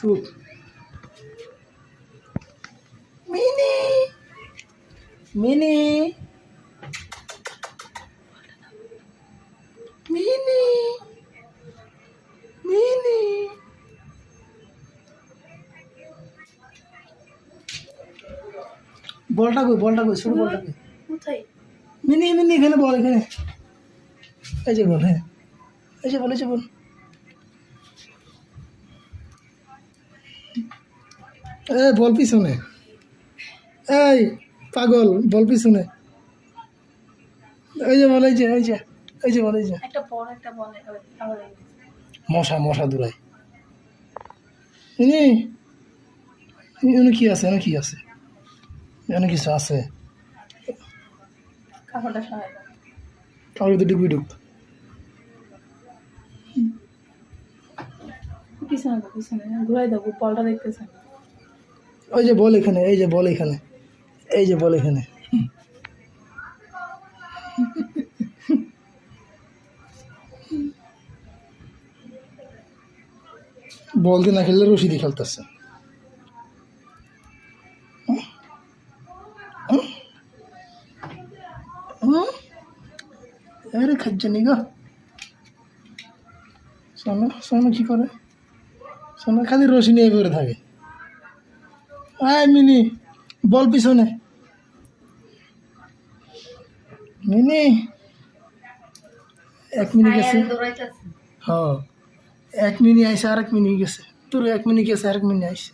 চুপ mini mini mini mini. বলটা কই বলটা কই ছোট বলটা কই? কোথায়? মিনি মিনি এখানে বল এখানে। এই যে বল হ্যাঁ। এই যে বল এই যে বল। এ বল পিছনে। এই পাগল বল পিছনে। এই যে বল যে এই যে এই যে বল যে। মশা মশা দূরাই ইনি কি আছে কি আছে? এনে কিছু আছে। কাউকে তো ডুবি ডুব পিছনে দাও পিছনে ঘুরাই দাও বলটা দেখতেছেন ওই যে বল এখানে, এই যে বল এখানে, এই যে বল এখানে। বল দিয়ে না খেললে রশিদি খেলতেছে। আরে খাচ্ছে নি গো। সোনা সোনা কি করে? সোনা খালি রশি নিয়ে পড়ে থাকে। আয় মিনি বল পিছনে। মিনি এক মিনিট গেছে। হ এক মিনিট আইসে আর এক মিনিট গেছে। তোর এক মিনিট গেছে আর এক মিনিট আইসে।